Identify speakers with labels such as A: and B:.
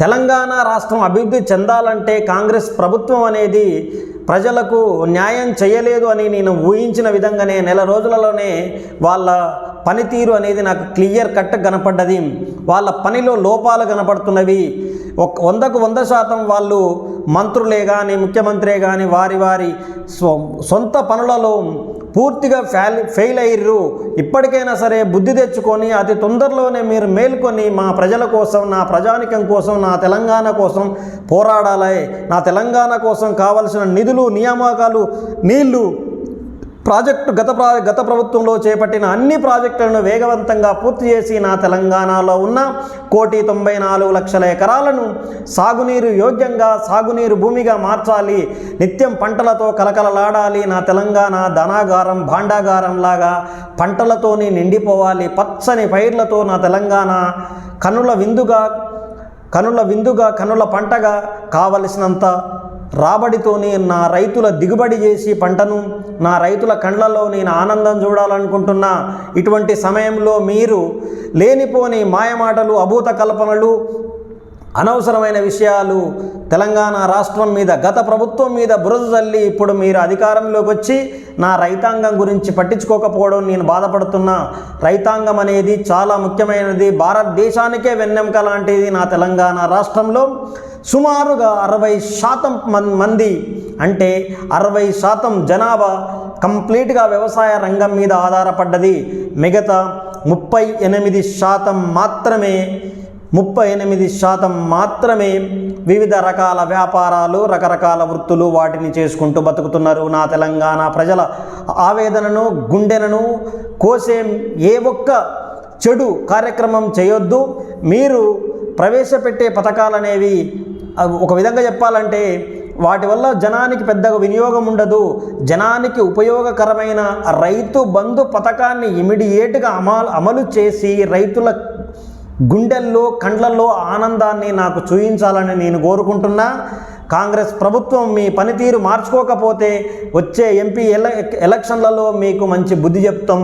A: తెలంగాణ రాష్ట్రం అభివృద్ధి చెందాలంటే కాంగ్రెస్ ప్రభుత్వం అనేది ప్రజలకు న్యాయం చేయలేదు అని నేను ఊహించిన విధంగానే నెల రోజులలోనే వాళ్ళ పనితీరు అనేది నాకు క్లియర్ కట్ కనపడ్డది. వాళ్ళ పనిలో లోపాలు కనపడుతున్నవి. ఒక వందకు వంద శాతం వాళ్ళు మంత్రులే కానీ ముఖ్యమంత్రే కానీ వారి వారి సొంత పనులలో పూర్తిగా ఫెయిల్ ఫెయిల్ అయ్యారు ఇప్పటికైనా సరే బుద్ధి తెచ్చుకొని అతి తొందరలోనే మీరు మేల్కొని మా ప్రజల కోసం నా ప్రజానికం కోసం నా తెలంగాణ కోసం పోరాడాలి నా తెలంగాణ కోసం కావలసిన నిధులు నియామకాలు నీళ్ళు ప్రాజెక్టు గత ప్రా గత ప్రభుత్వంలో చేపట్టిన అన్ని ప్రాజెక్టులను వేగవంతంగా పూర్తి చేసి నా తెలంగాణలో ఉన్న కోటి తొంభై నాలుగు లక్షల ఎకరాలను సాగునీరు యోగ్యంగా సాగునీరు భూమిగా మార్చాలి. నిత్యం పంటలతో కలకలలాడాలి. నా తెలంగాణ ధనాగారం భాండాగారం లాగా పంటలతోని నిండిపోవాలి. పచ్చని పైర్లతో నా తెలంగాణ కనుల విందుగా కనుల విందుగా కనుల పంటగా కావలసినంత రాబడితోని నా రైతుల దిగుబడి చేసి పంటను నా రైతుల కండ్లలో నేను ఆనందం చూడాలనుకుంటున్నా. ఇటువంటి సమయంలో మీరు లేనిపోని మాయమాటలు అభూత కల్పనలు అనవసరమైన విషయాలు తెలంగాణ రాష్ట్రం మీద గత ప్రభుత్వం మీద బురద చల్లి ఇప్పుడు మీరు అధికారంలోకి వచ్చి నా రైతాంగం గురించి పట్టించుకోకపోవడం నేను బాధపడుతున్నా. రైతాంగం అనేది చాలా ముఖ్యమైనది. భారతదేశానికే వెన్నెంక లాంటిది నా తెలంగాణ రాష్ట్రంలో. సుమారుగా అరవై శాతం మన్- మంది అంటే అరవై శాతం జనాభా కంప్లీట్గా వ్యవసాయ రంగం మీద ఆధారపడ్డది. మిగతా ముప్పై ఎనిమిది శాతం మాత్రమే ముప్పై ఎనిమిది శాతం మాత్రమే వివిధ రకాల వ్యాపారాలు రకరకాల వృత్తులు వాటిని చేసుకుంటూ బతుకుతున్నారు. నా తెలంగాణ ప్రజల ఆవేదనను గుండెలను కోసే ఏ ఒక్క చెడు కార్యక్రమం చేయొద్దు. మీరు ప్రవేశపెట్టే పథకాలనేవి ఒక విధంగా చెప్పాలంటే వాటి వల్ల జనానికి పెద్దగా వినియోగం ఉండదు. జనానికి ఉపయోగకరమైన రైతు బంధు పథకాన్ని ఇమిడియేట్గా అమలు అమలు చేసి రైతుల గుండెల్లో కండ్లల్లో ఆనందాన్ని నాకు చూయించాలని నేను కోరుకుంటున్నా. కాంగ్రెస్ ప్రభుత్వం మీ పనితీరు మార్చుకోకపోతే వచ్చే ఎంపీ ఎల ఎలక్షన్లలో మీకు మంచి బుద్ధి చెప్తాం.